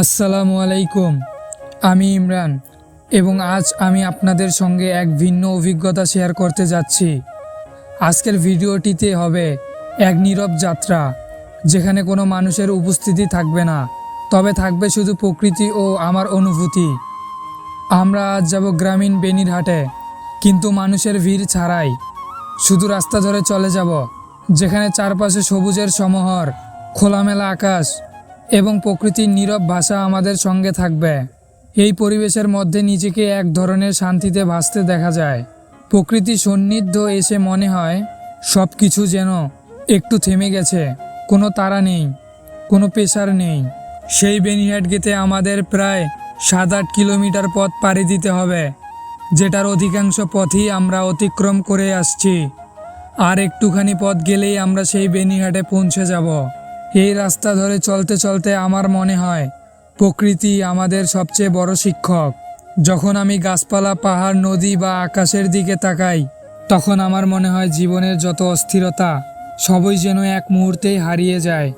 আসসালামু আলাইকুম। আমি ইমরান, এবং আজ আমি আপনাদের সঙ্গে এক ভিন্ন অভিজ্ঞতা শেয়ার করতে যাচ্ছি। আজকের ভিডিওটিতে হবে এক নীরব যাত্রা, যেখানে কোনো মানুষের উপস্থিতি থাকবে না, তবে থাকবে শুধু প্রকৃতি ও আমার অনুভূতি। আমরা আজ যাব গ্রামীণ বেনিরহাটে, কিন্তু মানুষের ভিড় ছাড়াই। শুধু রাস্তা ধরে চলে যাব, যেখানে চারপাশে সবুজের সমহর, খোলামেলা আকাশ এবং প্রকৃতির নীরব ভাষা আমাদের সঙ্গে থাকবে। এই পরিবেশের মধ্যে নিজেকে এক ধরনের শান্তিতে ভাসতে দেখা যায়। প্রকৃতি সন্নিধ্য এসে মনে হয় সব কিছু যেন একটু থেমে গেছে, কোনো তারা নেই, কোনো পেশার নেই। সেই বেনিহাট গেতে আমাদের প্রায় সাত আট কিলোমিটার পথ পাড়ি দিতে হবে, যেটার অধিকাংশ পথই আমরা অতিক্রম করে আসছি। আর একটুখানি পথ গেলেই আমরা সেই বেনিহাটে পৌঁছে যাব। এই রাস্তা ধরে চলতে চলতে আমার মনে হয়, প্রকৃতি আমাদের সবচেয়ে বড় শিক্ষক। যখন আমি গাছপালা, পাহাড়, নদী বা আকাশের দিকে তাকাই, তখন আমার মনে হয় জীবনের যত অস্থিরতা, সবই যেন এক মুহূর্তেই হারিয়ে যায়।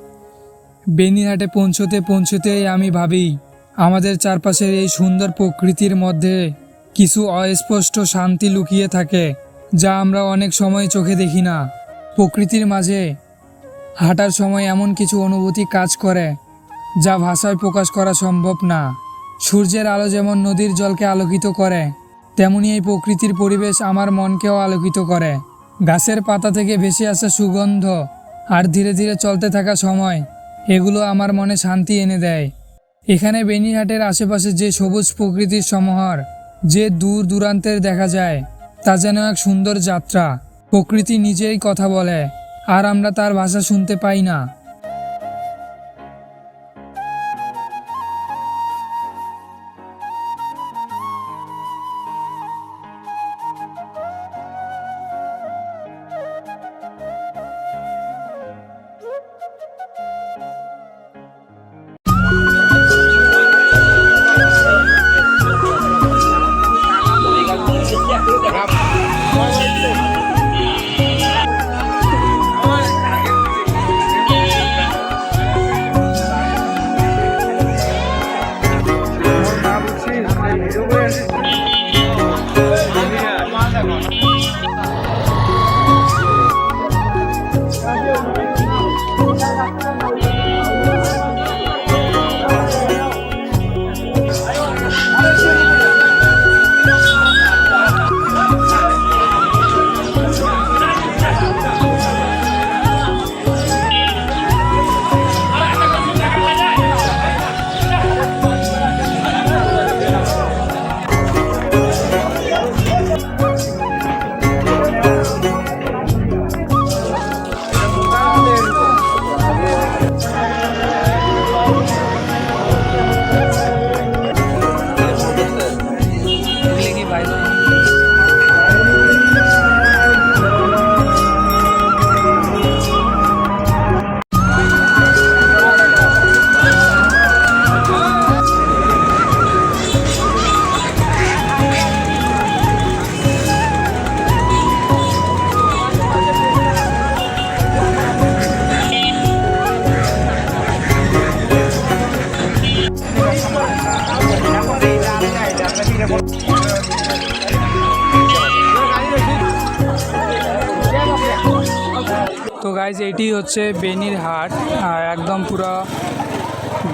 বেনিহাটে পৌঁছতে পৌঁছতেই আমি ভাবি, আমাদের চারপাশের এই সুন্দর প্রকৃতির মধ্যে কিছু অস্পষ্ট শান্তি লুকিয়ে থাকে, যা আমরা অনেক সময় চোখে দেখি না। প্রকৃতির মাঝে হাঁটার সময় এমন কিছু অনুভূতি কাজ করে, যা ভাষায় প্রকাশ করা সম্ভব না। সূর্যের আলো যেমন নদীর জলকে আলোকিত করে, তেমনি এই প্রকৃতির পরিবেশ আমার মনকেও আলোকিত করে। গাছের পাতা থেকে ভেসে আসা সুগন্ধ আর ধীরে ধীরে চলতে থাকা সময়, এগুলো আমার মনে শান্তি এনে দেয়। এখানে বেনিহাটের আশেপাশে যে সবুজ প্রকৃতির সমাহার, যে দূর দূরান্তের দেখা যায়, তা যেন এক সুন্দর যাত্রা। প্রকৃতি নিজেই কথা বলে। আর আমরা তার ভাষা শুনতে পাই না। তো গাইজ এইটি হচ্ছে বেনির হাট আর একদম পুরো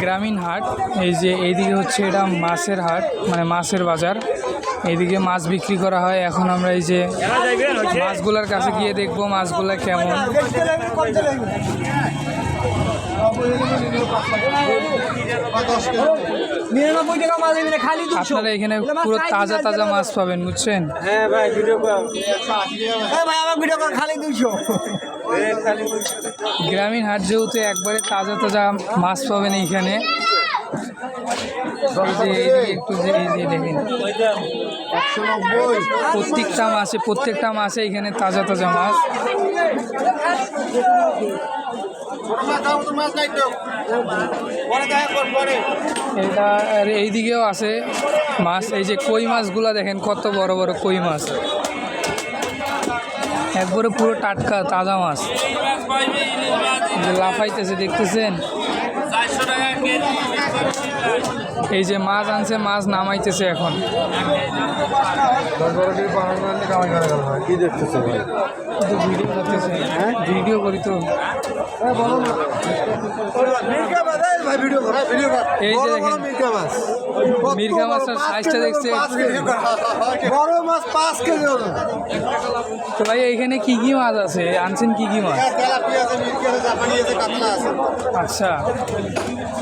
গ্রামীণ হাট। এই যে এইদিকে হচ্ছে এটা মাছের হাট মানে মাছের বাজার। এইদিকে মাছ বিক্রি করা হয়। এখন আমরা এই যে মাছগুলার কাছে গিয়ে দেখব মাছগুলো কেমন। আপনারা এখানে পুরো তাজা তাজা মাছ পাবেন বুঝছেন? হ্যাঁ ভাই ভিডিও কর হ্যাঁ ভাই আমার ভিডিও খালি দুশো গ্রামীণ হাট যেহেতু একবারে তাজা তাজা মাছ পাবেন এইখানে একটু প্রত্যেকটা মাছে প্রত্যেকটা মাছে এখানে তাজা তাজা মাছ। এটা আর এইদিকেও আছে মাছ, এই যে কই মাছগুলো দেখেন, কত বড় বড় কই মাছ। একবারে পুরো টাটকা তাজা মাছ। লাফাইতেছে দেখতেছেন? এই যে মাছ আনছে মাছ নামাইতেছে এখন। ভিডিও করতেছে। হ্যাঁ? ভিডিও করি তো। এই যে দেখেন। মাছের সাইজটা দেখছে? বড় মাছ পাঁচ কেজি তো ভাই এখানে কি কি মাছ আছে? আনছেন কি কি মাছ? আচ্ছা।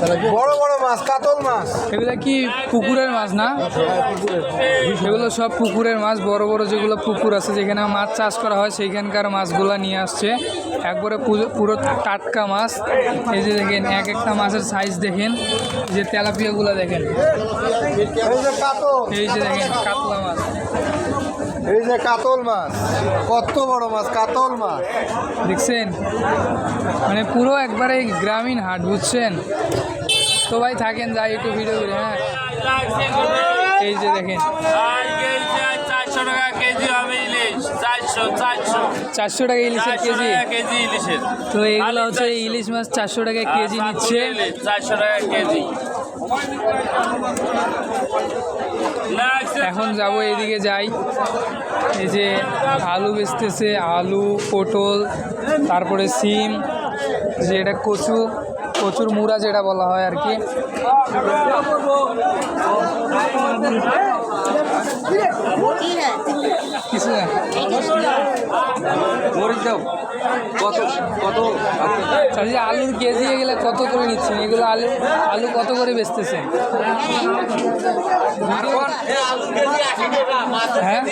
বড় বড় মাছ কাতল মাছ। এগুলো কি পুকুরের মাছ না? এগুলো সব পুকুরের মাছ বড় বড় যেগুলো পুকুর আছে যেখানে মাছ চাষ করা হয় সেইখানকার মাছগুলো নিয়ে আসছে। একবারে পুরো- টাটকা মাছ। এই যে দেখেন এক একটা মাছের সাইজ দেখেন। যে তেলাপিয়াগুলো দেখেন। কাতল। এই যে দেখেন কাতলা মাছ। এই যে কাতল মাছ। কত বড় মাছ কাতল মাছ। দেখছেন? মানে পুরো একবারে গ্রামীণ হাট বুঝছেন? ভাই থাকেন যাই একটু ভিডিও করে হ্যাঁ। এই যে দেখেন। চারশো টাকা কেজি হবে ইলিশ চারশো চারশো। চারশো টাকা ইলিশের কেজি। কেজি ইলিশের। তো এইগুলো হচ্ছে ইলিশ মাছ চারশো টাকা কেজি নিচ্ছে। চারশো টাকা কেজি। এখন যাব এদিকে যাই। এই যে আলু বেচতেছে আলু পটল তারপরে সিম যে এটা কচু। কচুর মুড়া যেটা বলা হয় আর কি। কিছু না। দাও কত কত? আচ্ছা আলুর কেজি এগুলো কত করে নিচ্ছেন? এগুলো আলু আলু কত করে বেচতেছেন? হ্যাঁ?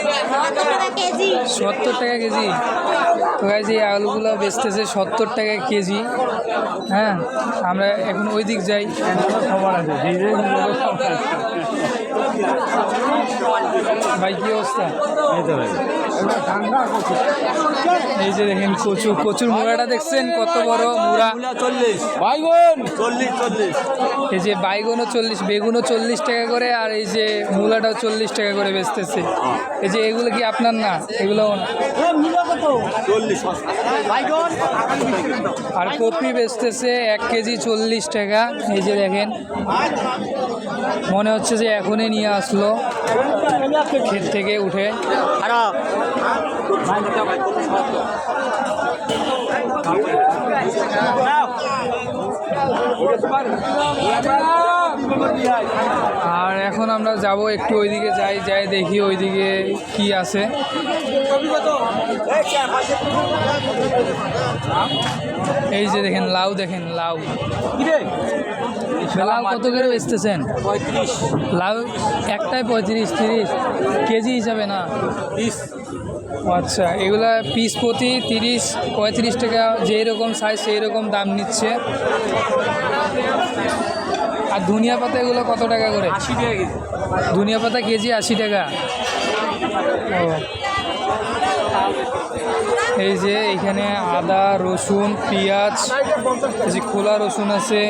সত্তর টাকা কেজি। তো এই আলুগুলো বেচতেছে সত্তর টাকা কেজি। হ্যাঁ? আমরা এখন ওই দিক যাই। খবর আছে ভাই, কি অবস্থা? এই যে দেখেন কচু কচুর মুড়াটা দেখছেন, কত বড় মুড়া। চল্লিশ বাইগন! চল্লিশ চল্লিশ এই যে বাইগনও চল্লিশ, বেগুনও চল্লিশ টাকা করে, আর এই যে মূলাটাও চল্লিশ টাকা করে বেচতেছে। এই যে এগুলো কি আপনার না? এগুলো আর কপি বেচতেছে এক কেজি চল্লিশ টাকা। এই যে দেখেন মনে হচ্ছে যে এখনই নিয়ে আসলো ক্ষেত থেকে উঠে। আর। এখন আমরা যাব একটু ওইদিকে যাই যাই দেখি ওইদিকে কি আছে। এই যে দেখেন লাউ দেখেন লাউ। লাউ কত করে বেচতেছেন? লাউ একটাই পঁয়ত্রিশ তিরিশ। কেজি হিসাবে না? আচ্ছা এগুলা পিস প্রতি তিরিশ পঁয়ত্রিশ টাকা যেই রকম সাইজ সেই রকম দাম নিচ্ছে। আর ধনিয়া পাতা এগুলো কত টাকা করে? আশি টাকা কেজি। ধনিয়া পাতা কেজি আশি টাকা। এই যে এখানে আদা, রসুন, পেঁয়াজ, এই যে খোলা রসুন আছে।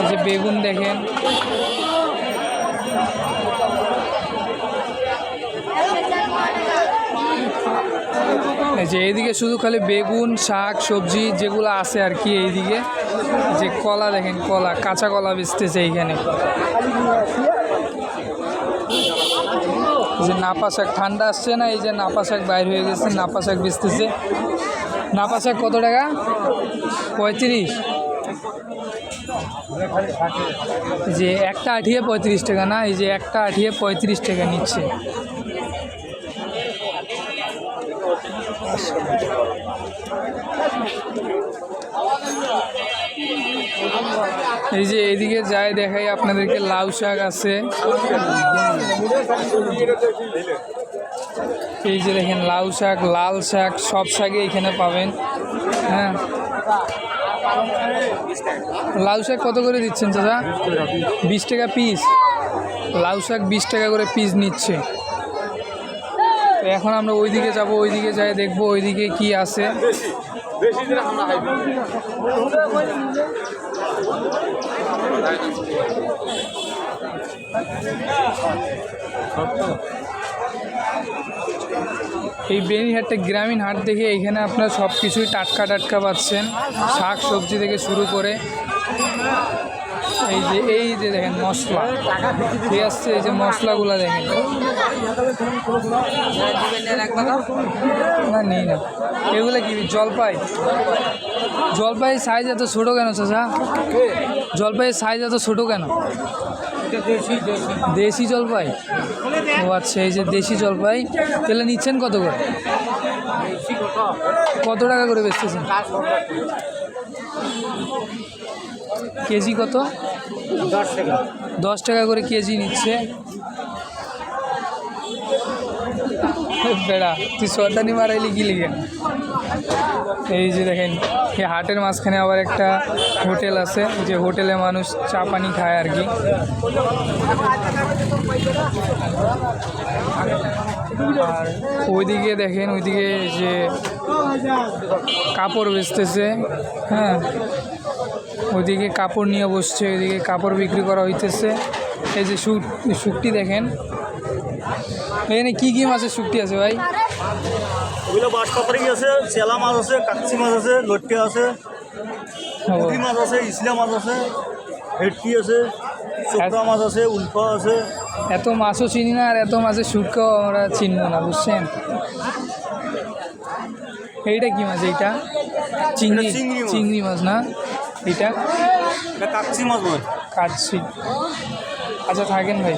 এই যে বেগুন দেখেন। এই যে এইদিকে শুধু খালি বেগুন, শাক, সবজি যেগুলো আছে আর কি এইদিকে। যে কলা দেখেন, কলা, কাঁচা কলা বেচতেছে এইখানে। এই যে নাপা শাক ঠান্ডা আসছে না, এই যে নাপা শাক বাইর হয়ে গেছে নাপা শাক বেচতেছে। নাপা শাক কত টাকা? পঁয়ত্রিশ। যে একটা আঠিয়ে পঁয়ত্রিশ টাকা না, এই যে একটা আঠিয়ে পঁয়ত্রিশ টাকা নিচ্ছে। এই যে এইদিকে যাই, দেখাই আপনাদেরকে লাউ শাক আছে। এই যে দেখেন, লাউ শাক, লাল শাক, সব শাকই এখানে পাবেন। হ্যাঁ। লাউ শাক কত করে দিচ্ছেন চাচা? বিশ টাকা পিস লাউ শাক বিশ টাকা করে পিস নিচ্ছে। এখন আমরা ওইদিকে যাব, ওইদিকে যাই, দেখব ওইদিকে কি আছে। এই বেনিহাটটা গ্রামীণ হাট দেখে এখানে আপনারা সব কিছুই টাটকা টাটকা পাচ্ছেন। শাক সবজি থেকে শুরু করে এই যে এই যে দেখেন মশলা। ঠিক আছে এই যে মশলাগুলো দেখেন। না, নেই না। এগুলো কি, জলপাই? জলপাই সাইজ এত ছোটো কেন, চাচা? জলপাইয়ের সাইজ এত ছোটো কেন? দেশি জলপাই? ও আচ্ছা এই যে দেশি জলপাই। তাহলে নিচ্ছেন কত করে? কত টাকা করে বেচতেছেন? কেজি কত? দশ টাকা। করে কেজি নিচ্ছে। বেড়া, তুই সর্দানি মারাইলি কি লিখে এই যে দেখেন, এই হাটের মাঝখানে আবার একটা হোটেল আছে যে হোটেলে মানুষ চা পানি খায় আর কি। আর ওইদিকে দেখেন, ওইদিকে যে কাপড় বেচতেছে হ্যাঁ ওইদিকে কাপড় নিয়ে বসছে ওইদিকে কাপড় বিক্রি করা হইতেছে। এই যে শুট শুকটি দেখেন। এখানে কি কি মাছের শুকটি আছে ভাই? ওগুলো পাতারি আছে চেলা মাছ আছে কাচ্চি মাছ আছে লটকে আছে। পুঁটি মাছ আছে ইসলা মাছ আছে ভেটকি আছে চোখরা মাছ আছে উল্ফা আছে। এত মাছও চিনি না আর এত মাছের শুটকাও আমরা চিনবো না বুঝছেন? এইটা কি মাছ এইটা? চিংড়ি চিংড়ি মাছ। না? এটা? মাছ নয় কাটছি আচ্ছা থাকেন ভাই।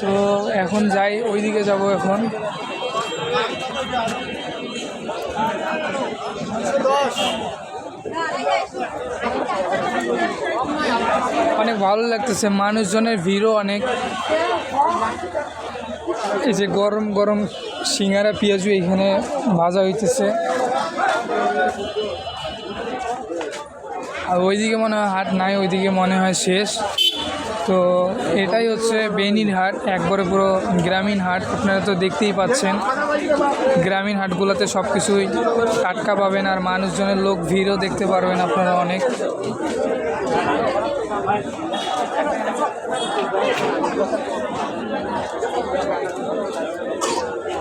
তো এখন যাই ওইদিকে যাব এখন। অনেক ভালো লাগতেছে মানুষজনের ভিড়ও অনেক। এই যে গরম গরম সিঙ্গারা, পেঁয়াজু এখানে ভাজা হইতেছে। আর ওইদিকে মনে হয় হাট নাই, ওইদিকে মনে হয় শেষ। তো এটাই হচ্ছে বেনির হাট, একবারে পুরো গ্রামীণ হাট, আপনারা তো দেখতেই পাচ্ছেন। গ্রামীণ হাটগুলোতে সব কিছুই টাটকা পাবেন, আর মানুষজনের লোক ভিড়ও দেখতে পারবেন আপনারা অনেক।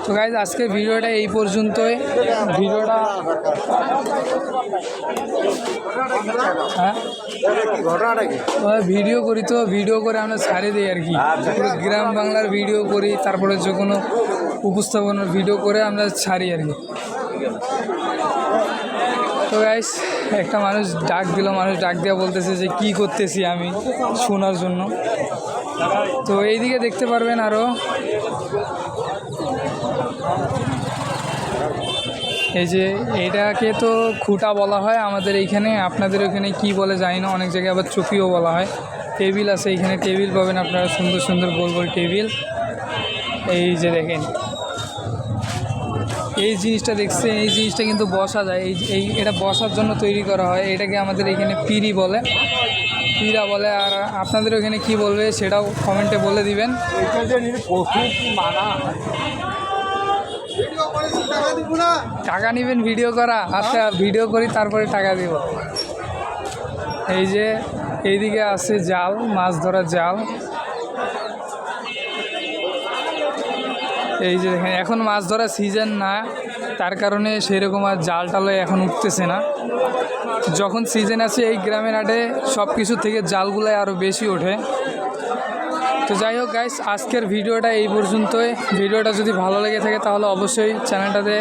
তো গাইজ আজকে ভিডিওটা এই পর্যন্তই। ভিডিওটা হ্যাঁ? ভিডিও করি তো ভিডিও করে আমরা ছাড়ে দিই আর কি। গ্রাম বাংলার ভিডিও করি তারপরে যে কোনো উপস্থাপনার ভিডিও করে আমরা ছাড়ি আর কি। তো গাইস একটা মানুষ ডাক দিল, মানুষ ডাক দেওয়া বলতেছে যে, কি করতেছি আমি শোনার জন্য? তো এইদিকে দেখতে পারবেন আরও এই যে এটাকে তো খুঁটা বলা হয় আমাদের এইখানে, আপনাদের ওখানে কি বলে জানি না, অনেক জায়গায় আবার চুপিও বলা হয়। টেবিল আছে এইখানে, টেবিল পাবেন আপনারা সুন্দর সুন্দর গোল গোল টেবিল। এই যে দেখেন এই জিনিসটা দেখছে এই জিনিসটা কিন্তু বসা যায়। এই এই এটা বসার জন্য তৈরি করা হয়। এটাকে আমাদের এখানে পিড়ি বলে। পিড়া বলে। আর আপনাদের ওখানে কি বলবে সেটাও কমেন্টে বলে দিবেন। টাকা দিব টাকা নেবেন, ভিডিও করা। আচ্ছা ভিডিও করি, তারপরে টাকা দিব। এই যে, এইদিকে আছে জাল, মাছ ধরার জাল। এই যে দেখেন, এখন মাছ ধরার সিজন না, তার কারণে সেরকম আর জাল টালে এখন উঠতেছে না। যখন সিজন আছে, এই গ্রামের হাটে সব কিছু থেকে জালগুলাই আরও বেশি ওঠে। তো যাই হোক গাইস আজকের ভিডিওটা এই পর্যন্তই। ভিডিওটা যদি ভালো লেগে থাকে, তাহলে অবশ্যই চ্যানেলটাতে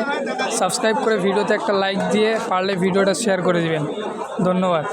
সাবস্ক্রাইব করে ভিডিওতে একটা লাইক দিয়ে পারলে ভিডিওটা শেয়ার করে দিবেন। ধন্যবাদ।